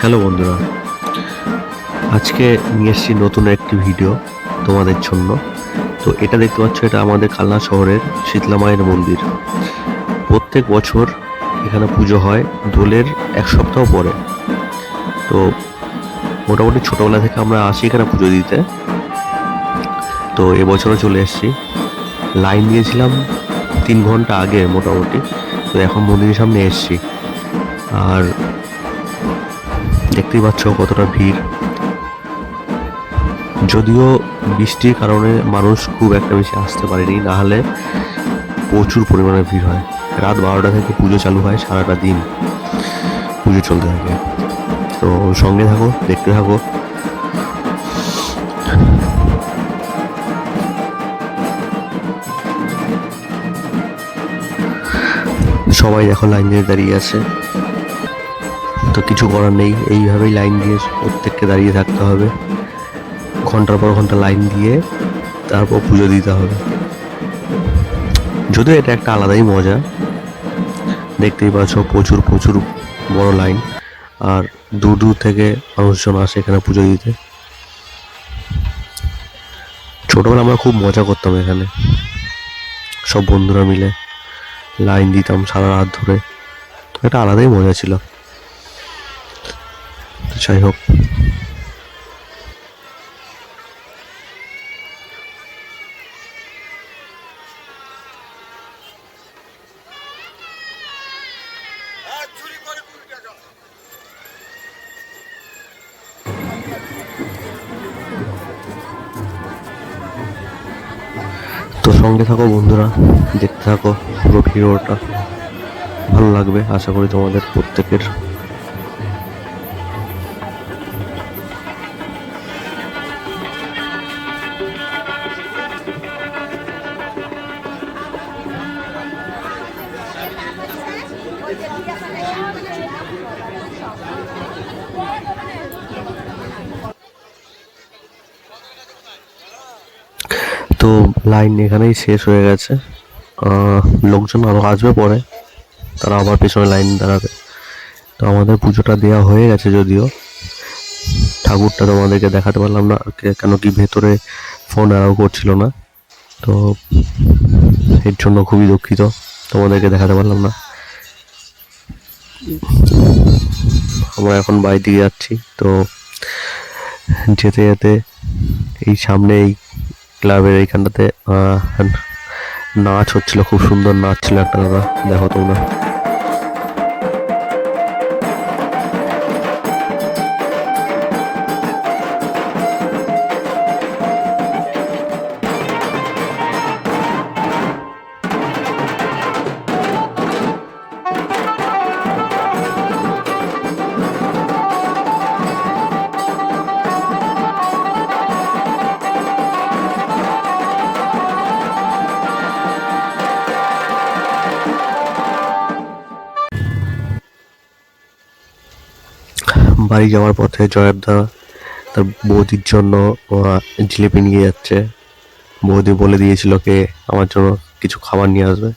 Hello বন্ধুরা, আজকে নিয়ে এসেছি নতুন একটি ভিডিও তোমাদের জন্য। তো এটা দেখতে পাচ্ছ, এটা আমাদের কালনা শহরের শীতলা মায়ের মন্দির। প্রত্যেক বছর এখানে পুজো হয় দোলের এক সপ্তাহ পরে। তো মোটামুটি ছোটোবেলা থেকে আমরা আসি এখানে পুজো দিতে। তো এবছরও চলে এসেছি। লাইন দিয়েছিলাম তিন ঘণ্টা আগে মোটামুটি। তো এখন মন্দিরের সামনে এসেছি। আর দেখতেই পাচ্ছ কতটা ভিড়। যদিও বৃষ্টির কারণে মানুষ খুব একটা বেশি আসতে পারেনি, না হলে প্রচুর পরিমাণে ভিড় হয়। রাত বারোটা থেকে পুজো চালু হয় সারাটা দিন পুজো চলতে থাকে। তো সঙ্গে থাকো, দেখতে থাকো। সবাই দেখো লাইন দিয়ে দাঁড়িয়ে আছে। তো কিছু করার নেই। এইভাবেই লাইন দিয়ে প্রত্যেককে দাঁড়িয়ে থাকতে হবে। ঘণ্টার পর ঘণ্টা লাইন দিয়ে তারপর পুজো দিতে হবে। যদিও এটা একটা আলাদাই মজা। দেখতেই পাচ্ছ প্রচুর প্রচুর বড় লাইন আর দূর দূর থেকে মানুষজন আসে এখানে পুজো দিতে। ছোটবেলা আমরা খুব মজা করতাম এখানে। সব বন্ধুরা মিলে লাইন দিতাম সারা রাত ধরে। এটা আলাদাই মজা ছিল। যাই হোক। তো সঙ্গে থাকো বন্ধুরা, দেখতে থাকো পুরো ভিডিওটা। ভালো লাগবে, আশা করি তোমাদের প্রত্যেকের। তো লাইন এখানেই শেষ হয়ে গেছে। লোকজন আরও আসবে পরে। তারা আবার পেছনে লাইন দাঁড়াবে। তো আমাদের পুজোটা দেওয়া হয়ে গেছে যদিও। ঠাকুরটা তোমাদেরকে দেখাতে পারলাম না কেন কি ভেতরে ফোন অ্যালাউ করছিল না। তো এর জন্য খুবই দুঃখিত, তোমাদেরকে দেখাতে পারলাম না। আমরা এখন বাড়ি দিকে যাচ্ছি। তো যেতে যেতে এই সামনে এই ক্লাবের এইখানটাতে নাচ হচ্ছিল খুব সুন্দর নাচ ছিল একটা দাদা। দেখো তোমরা। বাড়ি যাওয়ার পথে জয়াবদা তার বৌদির জন্য জিলিপি নিয়ে যাচ্ছে। বৌদি বলে দিয়েছিল কে আমার জন্য কিছু খাবার নিয়ে আসবে।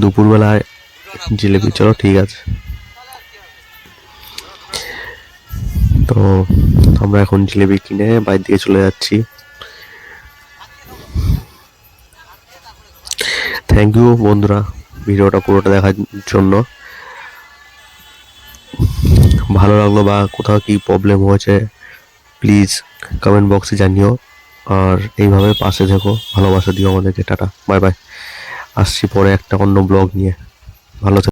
দুপুরবেলায় জিলিপি, চলো, ঠিক আছে। তো আমরা এখন জিলিপি কিনে বাইরে দিয়ে চলে যাচ্ছি। থ্যাংক ইউ বন্ধুরা, ভিডিওটা পুরোটা দেখার জন্য। ভালো লাগল বা কোথাও কি প্রবলেম হয়েছে প্লিজ কমেন্ট বক্সে জানিও। আর এইভাবে পাশে থেকো, ভালোবাসা দিও আমাদেরকে, টাটা বাই বাই আসছি পরে একটা অন্য ব্লগ নিয়ে। ভালো